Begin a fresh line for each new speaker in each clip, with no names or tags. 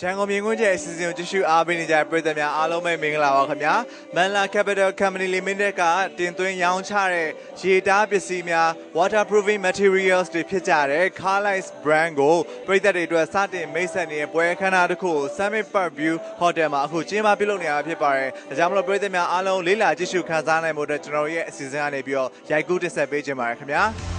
ရန်ကုန်မြင်းကွင်းကျဲအစီအစဉ်ကိုကြည့်ရှုအားပေးနေကြတဲ့ပရိသတ်များအားလုံးပဲမင်္ဂလာပါခင်ဗျာမန်လာ Capital Company Limited ကတင်သွင်းရောင်းချတဲ့ရေတားပစ္စည်းများ waterproofing materials တွေဖြစ်ကြတဲ့ Carlisle brand ကိုပရိသတ်တွေအတွက်စတင်မိတ်ဆက်နေတဲ့ပွဲအခမ်းအနားတစ်ခုကို Summit Park View Hotel မှာအခုကျင်းပပြုလုပ်နေရတာဖြစ်ပါတယ်ဒါကြောင့်မလို့ပရိသတ်များအားလုံးလေးလာကြည့်ရှုခန်းစားနိုင်ဖို့အတွက်ကျွန်တော်တို့ရဲ့အစီအစဉ်ကနေပြီးတော့ရိုက်ကူးတင်ဆက်ပေးခြင်းပါတယ်ခင်ဗျာ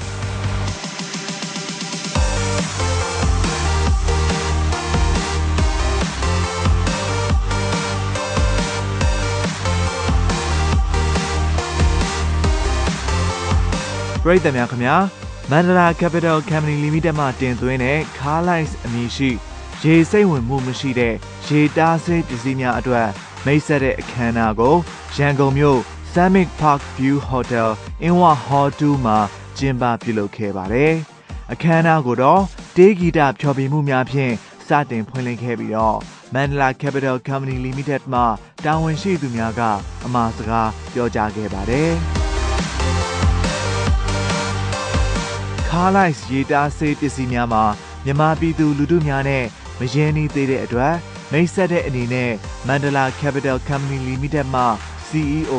ပရိသတ်များခင်ဗျာမန္တလာ Capital Company Limited မှတင်သွင်းတဲ့ Carlisle အမည်ရှိ ရေစိတ်ဝင်မှုမရှိတဲ့ရေတားဆေးပစ္စည်းများအတွက်မိတ်ဆက်တဲ့အခမ်းအနားကိုရန်ကုန်မြို့ Summit Park View Hotel Inwa Hall 2မှာကျင်းပပြုလုပ်ခဲ့ပါတယ်။အခမ်းအနားကိုတော့တေးဂီတဖျော်ဖြေမှုများဖြင့်စတင်ဖွင့်လှစ်ခဲ့ပြီးတော့မန္တလာ Capital Company Limited မှတာဝန်ရှိသူများကအမှာစကားပြောကြားခဲ့ပါတယ်။ ခါလိုက်ရေတားဆေးပစ္စည်းများမှာမြန်မာပြည်သူလူထုများနဲ့မရင်းနှီးသေးတဲ့အတွက်မိတ်ဆက်တဲ့အနေနဲ့မန္တလာ Capital Company Limited မှ CEO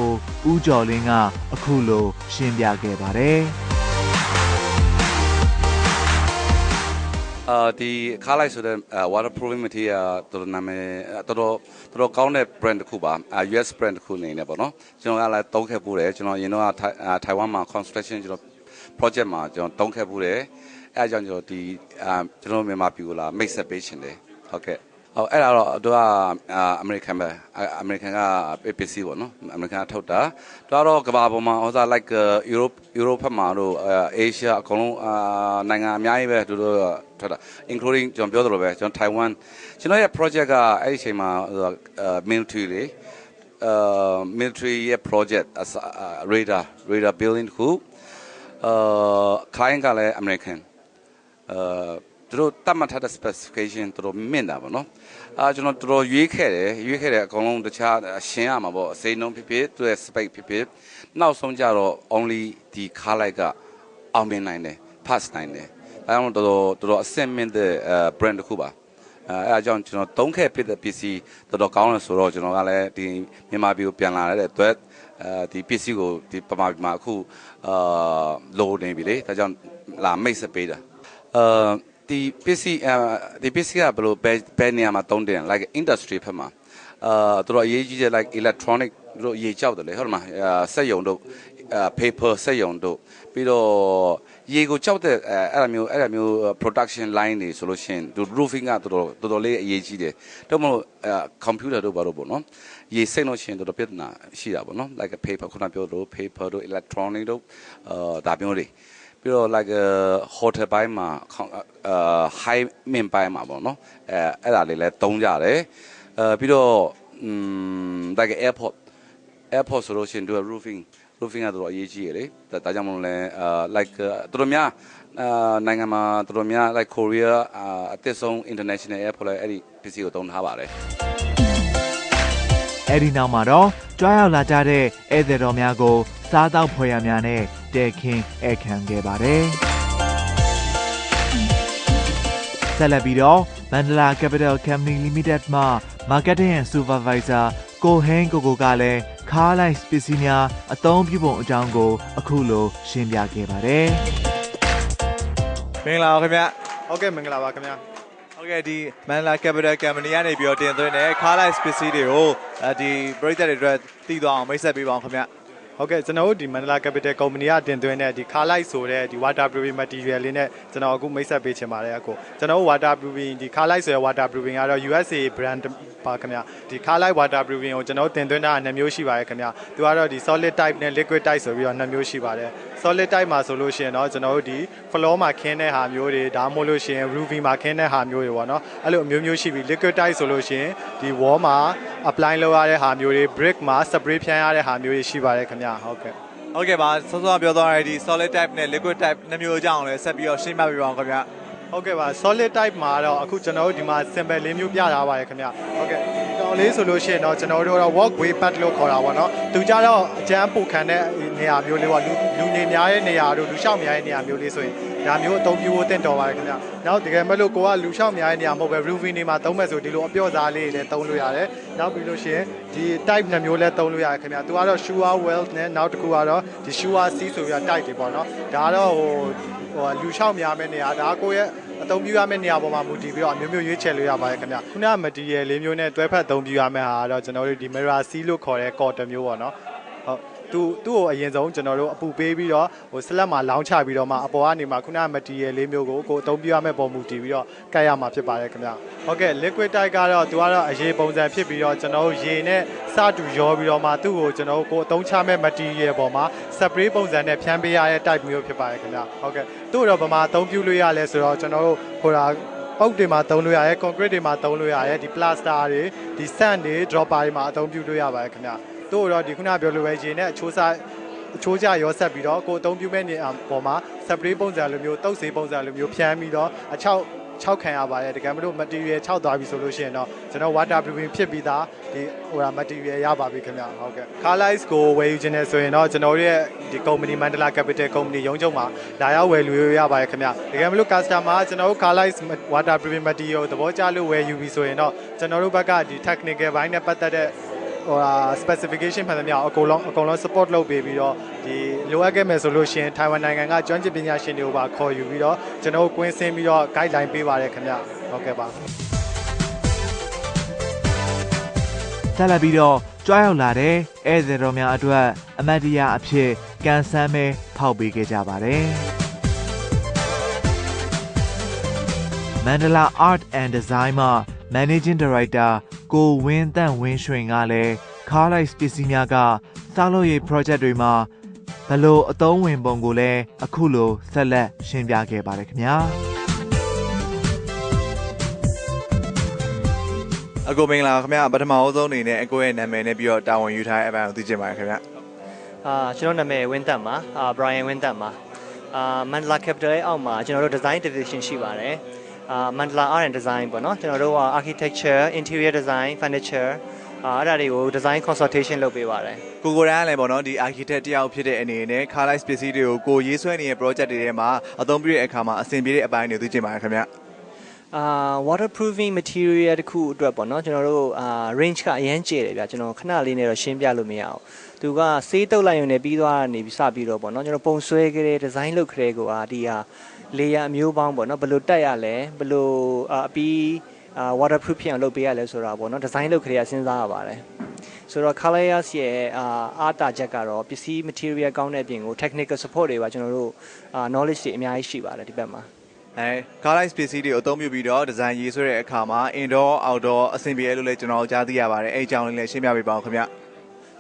ဦးကျော်လင်းကအခုလိုရှင်းပြခဲ့ပါတယ်
အာဒီခါလိုက်ဆိုတဲ့ waterproofing material တော်တော်နာမည်တော်တော်တော်တော်ကောင်းတဲ့ brand တစ်ခုပါအာ US brand တစ်ခုအနေနဲ့ပေါ့နော်ကျွန်တော်ကလည်းတုံးခဲ့ပူတယ်ကျွန်တော်အရင်တော့ထိုင်ဝမ်မှာ construction ကျွန်တော် project မှာကျွန်တော်တုံးခဲ့ပူတယ်အဲအကြောင်းကျွန်တော်ဒီအာကျွန်တော်မြန်မာပြည်ကိုလာမိတ်ဆက်ပေးရှင်တယ်ဟုတ်ကဲ့ဟောအဲ့ဒါတော့သူကအမေရိကန်ပဲအမေရိကန်က PPC ပေါ့နော်အမေရိကန်ထုတ်တာသူကတော့ကမ္ဘာပေါ်မှာဟောစား like Europe Europe ဘက်မှာတော့ Asia အကုန်လုံးအာနိုင်ငံအများကြီးပဲသူတို့ထွက်တာ including ကျွန်တော်ပြောသလိုပဲကျွန်တော် Taiwan ကျွန်တော်ရဲ့ project ကအဲ့ဒီအချိန်မှာ military လေအာ military ရဲ့ project radar radar building ခု အာ client ကလည်း American အာသူတို့တတ်မှတ်ထားတဲ့ specification သူတို့မြင့်တာပေါ့နော်အာကျွန်တော်တော်တော်ရွေးခဲ့တယ်ရွေးခဲ့တယ်အကုန်လုံးတခြားရှင်းရမှာပေါ့အစိမ်းနှုံးဖြစ်ဖြစ်သူရဲ့ spec ဖြစ်ဖြစ်နောက်ဆုံးကြတော့ only ဒီ car light ကအောင်မြင်နိုင်တယ် pass နိုင်တယ်ဒါကြောင့်တော်တော်တော်တော်အဆင့်မြင့်တဲ့ brand တစ်ခုပါအဲအဲအကြောင်းကျွန်တော်သုံးခဲ့ဖြစ်တဲ့ပစ္စည်းတော်တော်ကောင်းတယ်ဆိုတော့ကျွန်တော်ကလည်းဒီမြန်မာပြည်ကိုပြန်လာတဲ့အတွက် အဲဒီပစ္စည်းကိုဒီပမာပြည်မှာအခုအာလိုနေပြီလေဒါကြောင့်လာမိတ်ဆက်ပေးတာအာဒီပစ္စည်းအဲဒီပစ္စည်းကဘယ်လိုဘယ်ဘယ်နေရာမှာသုံးတယ် like industry ဖက်မှာအာတို့တော့အရေးကြီးတဲ့ like electronic တို့ရေကြောက်တယ်လေဟုတ်တယ်မလားစက်ယုံတို့ paper စက်ယုံတို့ပြီးတော့ ရေကိုကြောက်တဲ့အဲ့လိုမျိုးအဲ့လိုမျိုး production line တွေဆိုလို့ရှိရင်သူ roofing ကတော်တော်တော်တော်လေးအရေးကြီးတယ်တော့မလို့ computer တို့ဘာလို့ပေါ့နော်ရေစိတ်လို့ရှိရင်တော်တော်ပြဿနာရှိတာပေါ့နော် like paper ခုနပြောလို့ paper တို့ electronic တို့အာဒါမျိုးတွေပြီးတော့ like hotel ဘိုင်းမှာအာ high min ဘိုင်းမှာပေါ့နော်အဲအဲ့ဒါလေးလည်းတုံးကြတယ်အဲပြီးတော့ like airport airport ဆိုလို့ရှိရင်သူက roofing roofing ကတော့အရေးကြီးရလေဒါကြောင့်မလို့လဲအာ like တော်တော်များအာနိုင်ငံမှာတော်တော်များ like Korea အာအသစ်ဆုံး international airport လည်းအဲ့ဒီပစ္စည်းကိုသုံးထားပါတယ်
အဲ့ဒီနောက်မှာတော့ကြွားရောက်လာကြတဲ့ဧည့်သည်တော်များကိုစားသောက်ဖွယ်ရများနဲ့တဲခင်းဧခံခဲ့ပါတယ်ဆက်လက်ပြီးတော့မန္တလာ Capital Company Limited မှ Marketing and Supervisor ကိုဟင်းကိုကိုကလည်းခါးလိုက်ပစ္စည်းများအသုံးပြုပုံအကြောင်းကို အခုလိုရှင်းပြခဲ့ပါတယ်မင်္ဂလာပါခင်ဗျ
ဟုတ်ကဲ့မင်္ဂလာပါခင်ဗျာ
ဟုတ်ကဲ့ဒီမန်လာ Capital Company ကနေပြီးတော့တင်သွင်းတဲ့ Car Light ပစ္စည်းတွေကိုဒီပရိသတ်တွေအတွက်တည်သွားအောင်မိတ်ဆက်ပေးပါအောင်ခင်ဗျ
ဟုတ်ကဲ့ကျွန်တော်တို့ဒီမန္တလာ Capital Company ကတင်သွင်းတဲ့ဒီ Car Light ဆိုတဲ့ဒီ waterproofing material လေးနဲ့ကျွန်တော်အခုမိတ်ဆက်ပေးချင်ပါတယ်အခုကျွန်တော်တို့ waterproofing ဒီ Car Light ဆိုတဲ့ waterproofing ကတော့ USA brand ပါခင်ဗျာဒီ Car Light waterproofing ကိုကျွန်တော်တို့တင်သွင်းတာနှစ်မျိုးရှိပါတယ်ခင်ဗျာသူကတော့ဒီ solid type နဲ့ liquid type ဆိုပြီးတော့နှစ်မျိုးရှိပါတယ် solid type မှာဆိုလို့ရှိရင်တော့ကျွန်တော်တို့ဒီ floor မှာခင်းတဲ့ဟာမျိုးတွေဒါမှမဟုတ်လို့ရှိရင် roofing မှာခင်းတဲ့ဟာမျိုးတွေပေါ့နော်အဲ့လိုအမျိုးမျိုးရှိပြီး liquid type ဆိုလို့ရှိရင်ဒီ wall မှာ apply လုပ်ရတဲ့ဟာမျိုးတွေ brick မှာ spray ဖြန်းရတဲ့ဟာမျိုးတွေရှိပါတယ်ခင်ဗျာဟုတ်ကဲ့
ဟုတ်ကဲ့ပါစောစောပြောသွားတဲ့ဒီ solid type နဲ့ liquid type နှစ်မျိုးအကြောင်းလည်းဆက်ပြီးတော့ရှင်းပြပေးပါအောင်ခင်ဗျ
ဟုတ်ကဲ့ပါ solid type မှာတော့အခုကျွန်တော်တို့ဒီမှာ simple လေးမျိုးပြထားပါတယ်ခင်ဗျဟုတ်ကဲ့ဒီကောင်လေးဆိုလို့ရှိရင်တော့ကျွန်တော်တို့တော့ walkway pad လို့ခေါ်တာပေါ့နော်သူကြတော့အကျန်းပူခံတဲ့နေရာမျိုးလေးပေါ့လူလူနေများတဲ့နေရာတို့လူလျှောက်များတဲ့နေရာမျိုးလေးဆိုရင်ဒါမျိုးအသုံးပြုဖို့တင့်တော်ပါတယ်ခင်ဗျနောက်တကယ်မလို့ကိုကလူလျှောက်များတဲ့နေရာမဟုတ်ပဲ roofing တွေမှာသုံးမဲ့ဆိုဒီလိုအပြော့စားလေးတွေလည်းသုံးလို့ရတယ်နောက်ပြီးလို့ရှိရင်ဒီ type နှစ်မျိုးလည်းသုံးလို့ရတယ်ခင်ဗျသူကတော့ sure wealth နဲ့နောက်တစ်ခုကတော့ဒီ sure c ဆိုပြီးတော့ type တွေပေါ့နော်ဒါကတော့ဟို ဟိုလူလျှောက်များမဲ့နေရာဒါကိုယ့်ရဲ့အသုံးပြုရမယ့်နေရာပေါ်မှာမူတည်ပြီးတော့အမျိုးမျိုးရွေးချယ်လို့ရပါတယ်ခင်ဗျခုနက material လေးမျိုးနဲ့တွဲဖက်အသုံးပြုရမယ့်ဟာကတော့ကျွန်တော်တို့ဒီ mirror c လို့ခေါ်တဲ့ cotton မျိုးပေါ့နော်ဟုတ် သူသူ့ကိုအရင်ဆုံးကျွန်တော်တို့အပူပေးပြီးတော့ဟို slab မှာလောင်းချပြီးတော့မှအပေါ်ကနေမှခုနက material လေးမျိုးကိုကိုအသုံးပြုရမယ့်ပုံမူတည်ပြီးတော့ကတ်ရမှာဖြစ်ပါတယ်ခင်ဗျဟုတ်ကဲ့ liquid type ကတော့သူကတော့အရေးပုံစံဖြစ်ပြီးတော့ကျွန်တော်တို့ရေနဲ့စတူရောပြီးတော့မှသူ့ကိုကျွန်တော်တို့ကိုအသုံးချမဲ့ material ပေါ်မှာ spray ပုံစံနဲ့ဖြန်းပေးရတဲ့ type မျိုးဖြစ်ပါတယ်ခင်ဗျဟုတ်ကဲ့သူ့တော့ဗမာအသုံးပြုလို့ရလဲဆိုတော့ကျွန်တော်တို့ဟိုတာပုတ်တွေမှာသုံးလို့ရတယ် concrete တွေမှာသုံးလို့ရတယ်ဒီ plaster တွေဒီ sand တွေ dropper တွေမှာအသုံးပြုလို့ရပါတယ်ခင်ဗျ တို့တော့ဒီခုနပြောလိုပဲရေနဲ့အချိုးစားအချိုးကြရောဆက်ပြီးတော့ကိုအသုံးပြုမဲ့နေအပေါ်မှာ spray ပုံစံလိုမျိုးတုပ်စေးပုံစံလိုမျိုးဖြန်းပြီးတော့အချောက်6ခံရပါတယ်တကယ်မလို့ material 6သွားပြီဆိုလို့ရှိရင်တော့ကျွန်တော် water proofing ဖြစ်ပြီးသားဒီဟိုတာ material ရပါပြီခင်ဗျဟုတ်ကဲ့ Carlice ကိုဝယ်ယူခြင်းနဲ့ဆိုရင်တော့ကျွန်တော်တို့ရဲ့ဒီ company Mandala Capital Company ရုံးချုပ်မှာလာရောက်ဝယ်လူရပါတယ်ခင်ဗျတကယ်မလို့ customer ကျွန်တော်တို့ Carlice water proofing material သဘောကျလို့ဝယ်ယူပြီဆိုရင်တော့ကျွန်တော်တို့ဘက်ကဒီ technical ဘိုင်းနဲ့ပတ်သက်တဲ့ ဟိုဟာ specification ဖန်သမျှအကုန်လုံးအကုန်လုံး support လုပ်ပေးပြီးတော့ဒီလိုအပ်ခဲ့မယ်ဆိုလို့ရှိရင်ထိုင်ဝမ်နိုင်ငံကကျွမ်းကျင်ပညာရှင်တွေကိုပါခေါ်ယူပြီးတော့ကျွန်တော်တို့ကွင်းဆင်းပြီးတော့ guideline ပေးပါတယ်ခင်ဗျဟုတ်ကဲ့ပါ
ဆက်လက်ပြီးတော့ကြွားရောက်လာတဲ့ဧည့်သည်တော်များအတွက်အမတ်တရားအဖြစ်ကန်ဆန်းမဲဖောက်ပေးခဲ့ကြပါတယ်။ Mandala Art and Design မှာ Managing Director ကိုဝင်းတန့်ဝင်းရွှင်ကလည်း Carlight ပစ္စည်းများကစောက်လို့ရေး project တွေမှာဘလို့အသုံးဝင်ပုံကိုလည်းအခုလိုဆက်လက်ရှင်းပြခဲ့ပါတယ်ခင်ဗျာ။
အကိုမင်္ဂလာခင်ဗျာပထမအဆုံးအနေနဲ့အကိုရဲ့နာမည်နဲ့ပြီးတော့တာဝန်ယူထားတဲ့အပိုင်းကိုသိချင်ပါတယ်ခင်ဗျာ
အာကျွန်တော်နာမည်ဝင်းတက်ပါအာ Brian ဝင်းတက်ပါအာ Mandala Capital ရဲ့အောက်မှာကျွန်တော်တို့ design division ရှိပါတယ် အာ Mandala Art and Design ပေါ့နော်ကျွန်တော်တို့က architecture interior design furniture အာအဲ့ဒါတွေကို design consultation လုပ်ပေးပါတယ်
ကိုကိုရန်ကလည်းပေါ့နော်ဒီ architect တယောက်ဖြစ်တဲ့အနေနဲ့ Carlight ပစ္စည်းတွေကိုကိုရေးဆွဲနေတဲ့ project တွေထဲမှာအသုံးပြုတဲ့အခါမှာအဆင်ပြေတဲ့အပိုင်းတွေကိုသိချင်ပါတယ်ခင်ဗျာ
အာ waterproofing material တခုအတွက်ပေါ့နော်ကျွန်တော်တို့အာ range ကအရန်ကျယ်တယ်ဗျကျွန်တော်ခဏလေးနဲ့တော့ရှင်းပြလို့မရအောင်သူကဆေးတုပ်လိုက်ရုံနဲ့ပြီးသွားတာနေပြီးစပြီးတော့ပေါ့နော်ကျွန်တော်ပုံဆွဲကြတဲ့ design လုပ်ကြတဲ့ကိုအာဒီဟာ layer အမျိုးပေါင်းပေါ့နော်ဘယ်လိုတက်ရလဲဘယ်လိုအာအပြီးအာ waterproof ဖြစ်အောင်လုပ်ပေးရလဲဆိုတာပေါ့နော် design လုပ်ကြတဲ့စဉ်းစားရပါတယ်ဆိုတော့ Colors ရဲ့အာအားတာချက်ကတော့ပစ္စည်း material ကောင်းတဲ့အပြင်ကို technical support တွေပါကျွန်တော်တို့အာ knowledge တွေအများကြီးရှိပါတယ်ဒီဘက်မှာ
အဲ Carlight ပစ္စည်းတွေကိုအသုံးပြုပြီးတော့ design ရေးဆွဲတဲ့အခါမှာ indoor outdoor အဆင်ပြေလို့လည်းကျွန်တော်ကြားသိရပါတယ်အဲအကြောင်းလေးလည်းရှင်းပြပေးပါဦးခင်ဗျာ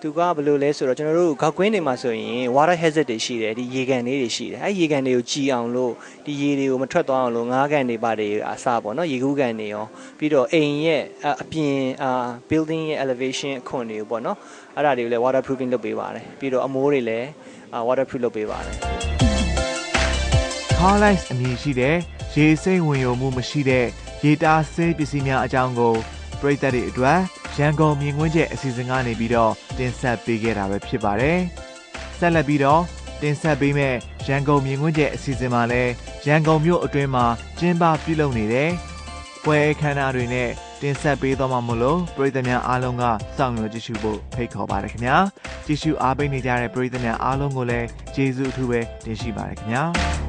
သူကဘယ်လိုလဲဆိုတော့ကျွန်တော်တို့ခောက်ကွင်းတွေမှာဆိုရင် water hazard တွေရှိတယ်ဒီရေကန်လေးတွေရှိတယ်အဲရေကန်တွေကိုကြည်အောင်လို့ဒီရေတွေကိုမထွက်သွားအောင်လို့ငါးကန်တွေပါတွေအစားပေါ့နော်ရေကူးကန်တွေရောပြီးတော့အိမ်ရဲ့အအပြင်အာ building ရဲ့ elevation အခွန်တွေကိုပေါ့နော်အဲ့ဒါတွေကိုလည်း waterproofing လုပ်ပေးပါတယ်ပြီးတော့အမိုးတွေလည်းအာ waterproof လုပ်ပေးပါတယ်
Carlight အမည်ရှိတဲ့ရေစိမ့်ဝင်ယုံမှုမရှိတဲ့ရေတားဆေးပစ္စည်းများအကြောင်းကိုပရိသတ်တွေအတွက် ရန်ကုန်မြင်ကွင်းချက်အစီအစဉ်ကနေပြီးတော့တင်ဆက်ပေးခဲ့တာပဲဖြစ်ပါတယ်။ဆက်လက်ပြီးတော့တင်ဆက်ပေးမဲ့ရန်ကုန်မြင်ကွင်းချက်အစီအစဉ်မှာလည်းရန်ကုန်မြို့အတွင်းမှာကျင်းပပြုလုပ်နေတဲ့ပွဲအခမ်းအနားတွေနဲ့တင်ဆက်ပေးသွားမှာမို့လို့ပရိသတ်များအားလုံးကစောင့်မျှော်ကြည့်ရှုဖို့ဖိတ်ခေါ်ပါတယ်ခင်ဗျာ။ကြည့်ရှုအားပေးနေကြတဲ့ပရိသတ်များအားလုံးကိုလည်းကျေးဇူးအထူးပဲတင်ရှိပါတယ်ခင်ဗျာ။